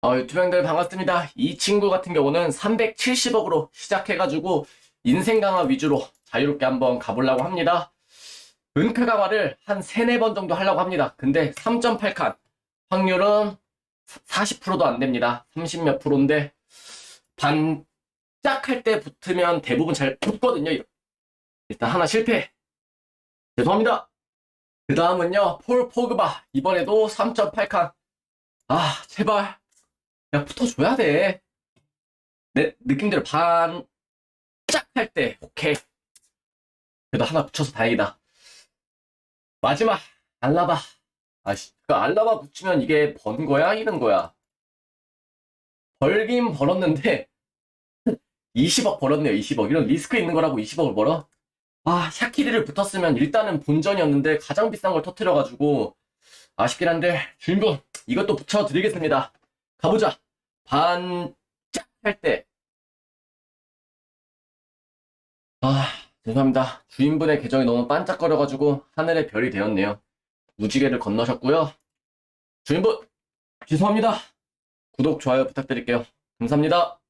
어, 유튜브 형들 반갑습니다. 이 친구 같은 경우는 370억으로 시작해가지고 인생 강화 위주로 자유롭게 한번 가보려고 합니다. 은크 강화를 한 3, 4번 정도 하려고 합니다. 근데 3.8칸 확률은 40%도 안 됩니다. 30몇 프로인데 반짝할 때 붙으면 대부분 잘 붙거든요. 일단 하나 실패. 죄송합니다. 그 다음은요, 폴 포그바. 이번에도 3.8칸. 아, 제발. 야, 붙어줘야 돼. 내 느낌대로 반짝 할 때, 오케이. 그래도 하나 붙여서 다행이다. 마지막, 알라바. 아씨, 그 알라바 붙이면 이게 번 거야? 잃은 거야? 벌긴 벌었는데, 20억 벌었네요, 20억. 이런 리스크 있는 거라고 20억을 벌어? 아, 샤키리를 붙었으면 일단은 본전이었는데 가장 비싼 걸 터트려가지고 아쉽긴 한데 주인분 이것도 붙여드리겠습니다. 가보자. 반짝 할 때. 아, 죄송합니다. 주인분의 계정이 너무 반짝거려가지고 하늘의 별이 되었네요. 무지개를 건너셨고요. 주인분, 죄송합니다. 구독, 좋아요 부탁드릴게요. 감사합니다.